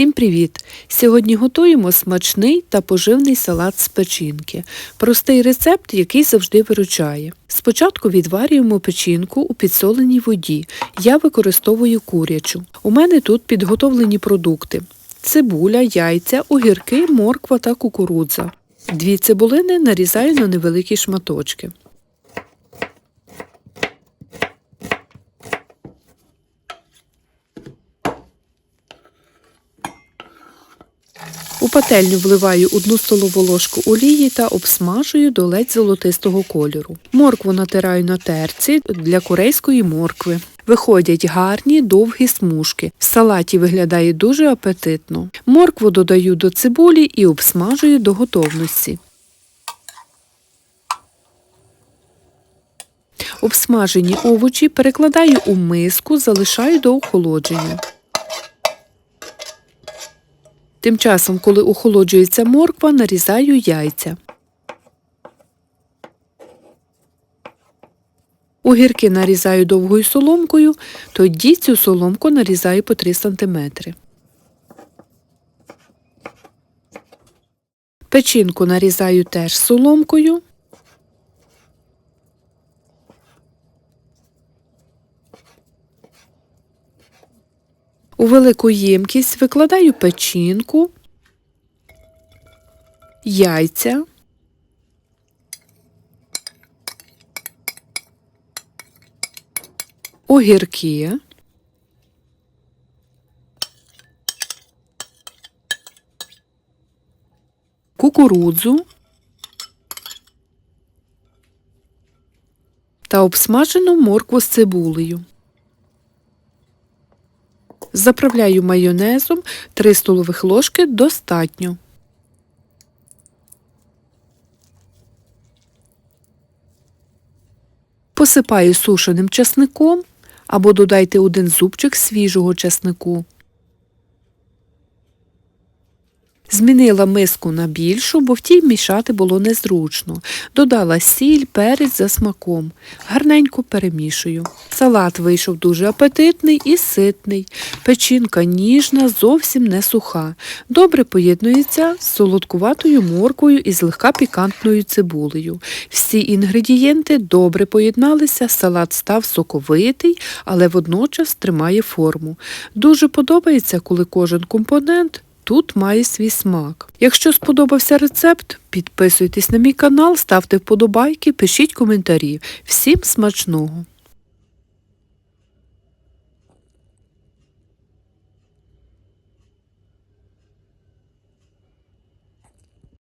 Всім привіт! Сьогодні готуємо смачний та поживний салат з печінки. Простий рецепт, який завжди виручає. Спочатку відварюємо печінку у підсоленій воді. Я використовую курячу. У мене тут підготовлені продукти: цибуля, яйця, огірки, морква та кукурудза. Дві цибулини нарізаю на невеликі шматочки. У пательню вливаю одну столову ложку олії та обсмажую до ледь золотистого кольору. Моркву натираю на терці для корейської моркви. Виходять гарні довгі смужки. В салаті виглядає дуже апетитно. Моркву додаю до цибулі і обсмажую до готовності. Обсмажені овочі перекладаю у миску, залишаю до охолодження. Тим часом, коли охолоджується морква, нарізаю яйця. Огірки нарізаю довгою соломкою, тоді цю соломку нарізаю по 3 см. Печінку нарізаю теж соломкою. У велику ємкість викладаю печінку, яйця, огірки, кукурудзу та обсмажену моркву з цибулею. Заправляю майонезом 3 столових ложки достатньо. Посипаю сушеним часником або додайте один зубчик свіжого часнику. Змінила миску на більшу, бо в тій мішати було незручно. Додала сіль, перець за смаком. Гарненько перемішую. Салат вийшов дуже апетитний і ситний. Печінка ніжна, зовсім не суха. Добре поєднується з солодкуватою морквою і злегка пікантною цибулею. Всі інгредієнти добре поєдналися, салат став соковитий, але водночас тримає форму. Дуже подобається, коли кожен компонент тут має свій смак. Якщо сподобався рецепт, підписуйтесь на мій канал, ставте вподобайки, пишіть коментарі. Всім смачного!